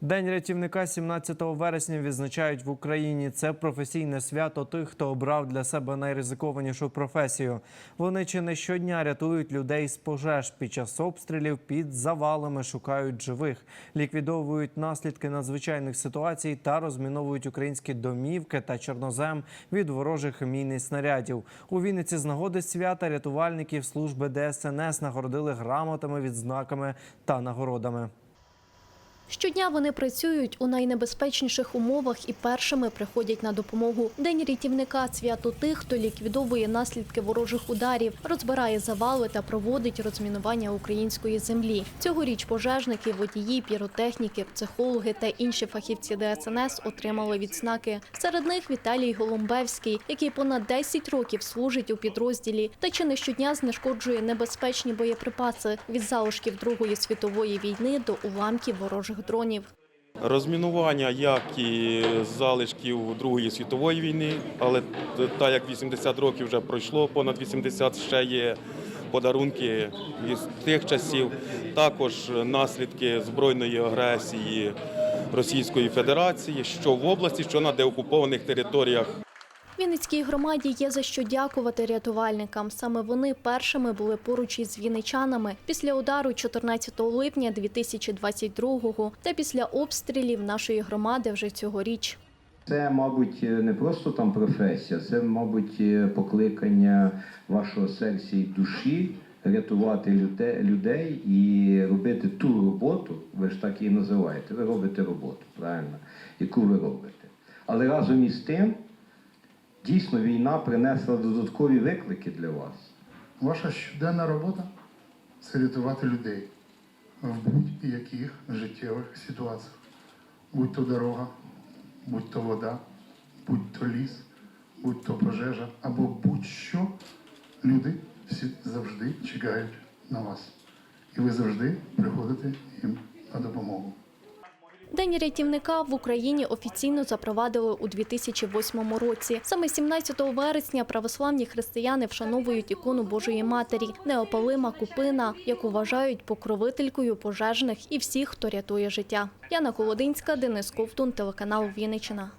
День рятівника 17 вересня відзначають в Україні. Це професійне свято тих, хто обрав для себе найризикованішу професію. Вони чи не щодня рятують людей з пожеж під час обстрілів, під завалами шукають живих, ліквідовують наслідки надзвичайних ситуацій та розміновують українські домівки та чорнозем від ворожих мін і снарядів. У Вінниці з нагоди свята рятувальників служби ДСНС нагородили грамотами, відзнаками та нагородами. Щодня вони працюють у найнебезпечніших умовах і першими приходять на допомогу. День рятівника свято тих, хто ліквідовує наслідки ворожих ударів, розбирає завали та проводить розмінування української землі. Цьогоріч пожежники, водії, піротехніки, психологи та інші фахівці ДСНС отримали відзнаки. Серед них Віталій Голомбевський, який понад 10 років служить у підрозділі та чи не щодня знешкоджує небезпечні боєприпаси від залишків Другої світової війни до уламків ворожих дронів. Розмінування як і залишків Другої світової війни, але так як 80 років вже пройшло, понад 80 ще є подарунки із тих часів. Також наслідки збройної агресії Російської Федерації, що в області, що на деокупованих територіях. Вінницькій громаді є за що дякувати рятувальникам. Саме вони першими були поруч із вінничанами після удару 14 липня 2022-го та після обстрілів нашої громади вже цьогоріч. Це, мабуть, не просто там професія, це, мабуть, покликання вашого серця і душі рятувати людей і робити ту роботу, ви ж так її називаєте. Ви робите роботу, правильно, яку ви робите. Але разом із тим, дійсно, війна принесла додаткові виклики для вас. Ваша щоденна робота це рятувати людей в будь-яких життєвих ситуаціях. Будь то дорога, будь то вода, будь то ліс, будь то пожежа або будь-що, люди всі завжди чекають на вас. І ви завжди приходите їм на допомогу. День рятівника в Україні офіційно запровадили у 2008 році. Саме 17 вересня православні християни вшановують ікону Божої Матері, неопалима купина, яку вважають покровителькою пожежних і всіх, хто рятує життя. Яна Колодинська, Денис Ковтун, телеканал Вінниччина.